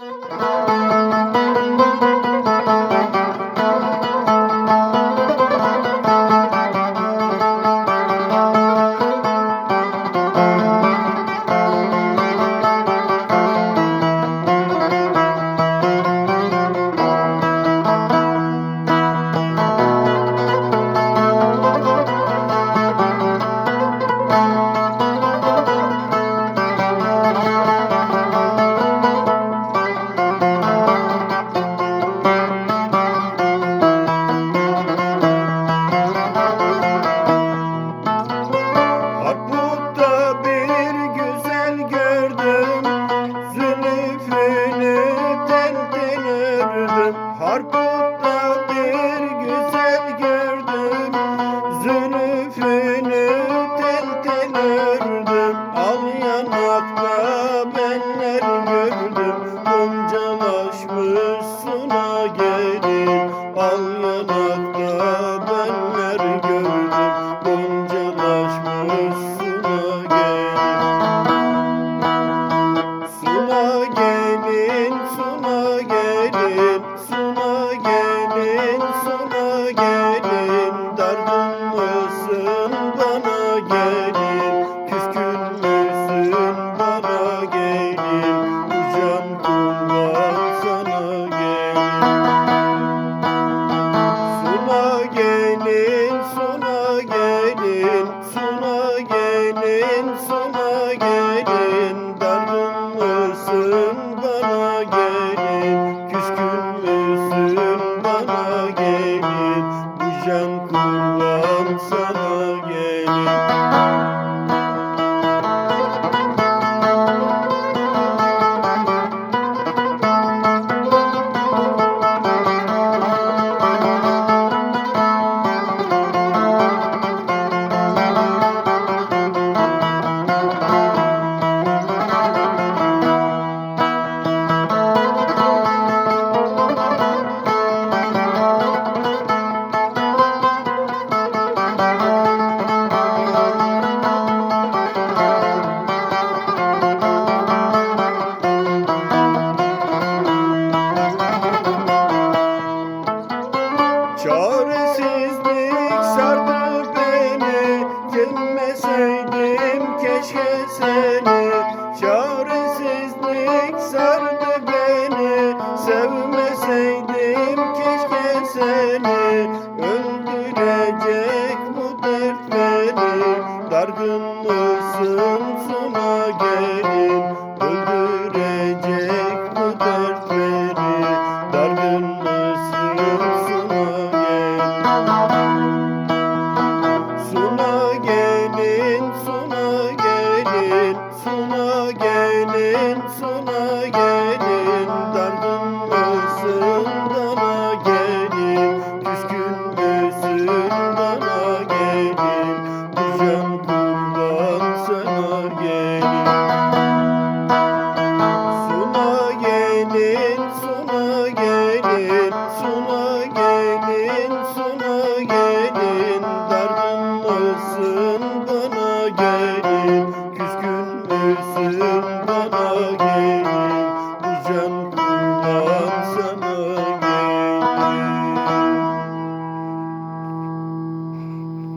Música gördüm Zülüfünü tel tel ördüm. Al yanakta benler gördüm Goncalaşmış suna gelin Al yanakta benler gördüm Goncalaşmış suna gelin Suna gelin, suna gelin, suna gelin, suna gelin gelin, suna gelin, suna gelin, suna gelin. Dargın mısın bana gelin, küskün müsün bana gelin. Bu can keşke seni Çaresizlik sardı beni. Sevmeseydim keşke seni. Öldürecek bu dert beni. Dargın mısın suna gelin. Öldürecek bu dert beni. Dargın mısın suna gelin. Suna gelin, suna suna gelin, suna gelin. Dargın mısın bana gelin, küskün müsün bana gelin. Can kurban sana gelin. Suna gelin, suna gelin, suna